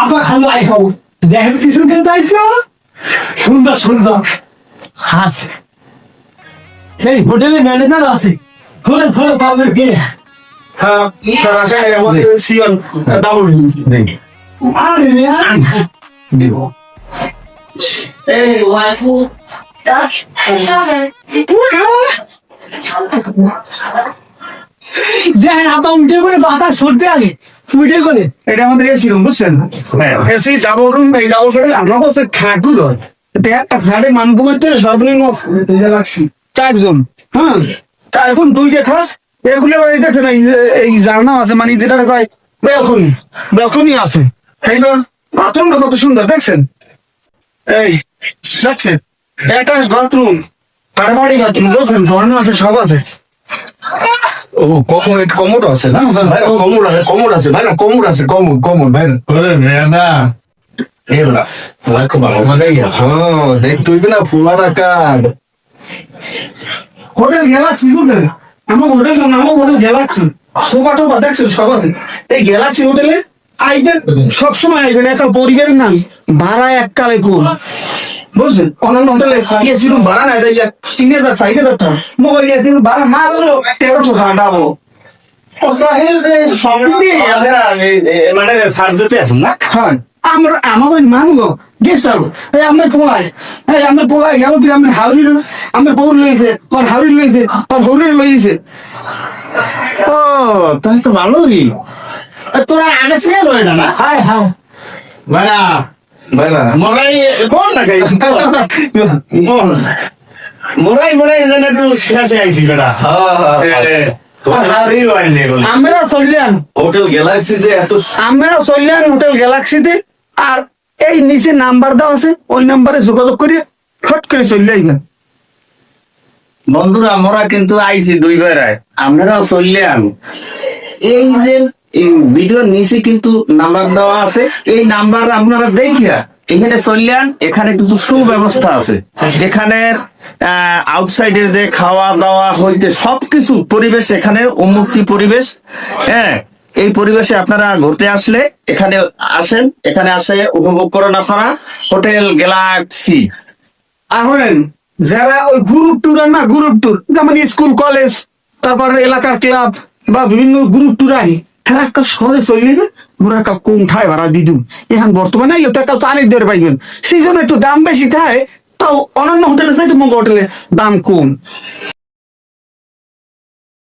আপনার খালি আই খাব দেখেন কি সুন্দর চাইছো সুন্দর সুন্দর। আছে সেই হোটেলে ম্যানেজার আছে। খোলে খোলে পাবে কে? হ্যাঁ তার আশায় আমাদের সিয়ন ডাবল নেই আরে দিব এই ওয়াইফু। দেখেন আপনার উঠে করে বাতাস সরতে আগে। উঠে করে এটা আমাদের এসি রুম বুঝছেন? এসি ডাবল রুম এই ডাবল বেড আমরা বলতে খাটগুলো একটা মান ঘুমাইতে সর্বনিম্ন চারজন। হ্যাঁ? তা এখন দুইটা খাট এগুলো আবার এই এই এই জানা আছে মানে যেটা কয় ব্যালকনি। ব্যালকনি আছে। এই না? বাথরুমটা কত সুন্দর দেখছেন? এই দেখছেন? অ্যাটাচ বাথরুম কারবাড়ি বাথরুম বুঝছেন? ধরনের আছে সব আছে। ও কমর কমর আছে না? কমর আছে কমর আছে ভাই কমর আছে কমর কমর ভাই ওরে মেয়েনা। এলা লাইক ভালো হ্যাঁ। না হোটেল গ্যালাক্সি বুঝলেন আমার হোটেল নাম হোটেল গ্যালাক্সি। সোফা টোফা দেখছেন সব আছে? এই গ্যালাক্সি হোটেলে আইবেন সবসময় আইবেন একটা পরিবারের নাম ভাড়া এককালে কোন? বুঝলেন অন্যান্য হোটেলে এসি রুম ভাড়া নাই দেয় তিন হাজার চার হাজার টাকা। মোবাইল এসি রুম ভাড়া না ধরো তেরোশো টাকা ডাবো মানে সার দিতে আসুন না? হ্যাঁ। আমরা আমাদের মানুষ গেস্ট আরও এই আমরা পোলাই এই আমরা পোলাই গেল তুই আমরা হাওড়ি আমরা বউর লইছে আর হাওড়ি লইছে আর হৌরি লইছে ও তাই তো ভালোই। তোরা আগে সে রয়ে না? হায় হায়। মানে মরাই কোন না খাই মরাই মরাই যেন একটু শেষে আইছি বেটা আমরা চললেন হোটেল গ্যালাক্সি যে এত আমরা চললেন হোটেল গ্যালাক্সিতে আর এই নিচে নাম্বার দেওয়া আছে ওই নাম্বারে যোগাযোগ করে ফট করে চলে আইবেন। বন্ধুরা আমরা কিন্তু আইছি দুই বেড়ায় আপনারাও চললে আমি এই যে এই ভিডিওর নিচে কিন্তু নাম্বার দেওয়া আছে। এই নাম্বার আপনারা দেখিয়া এখানে চললেন, এখানে কিন্তু সুব্যবস্থা আছে। এখানে আউটসাইডের যে খাওয়া দাওয়া হইতে সবকিছু পরিবেশ এখানে, উন্মুক্তি পরিবেশ হ্যাঁ? এই পরিবেশে আপনারা ঘুরতে আসলে এখানে আসেন, এখানে আসে উপভোগ করেন আপনারা। Hotel, Galaxy. এখন যারা ওই গ্রুপ ট্যুর না গ্রুপ ট্যুর যেমন স্কুল, কলেজ, তারপর এলাকার ক্লাব বা বিভিন্ন গ্রুপ ট্যুর আনি একটা সহজে চলে মোরা একটা কম ঠায় ভাড়া দি দিন এখন বর্তমানে এই একটা পানির দরে পাইবেন সেই জন্য একটু দাম বেশি থাকে তাও অন্যান্য হোটেলে চাইতে মগ হোটেলে। দাম কম।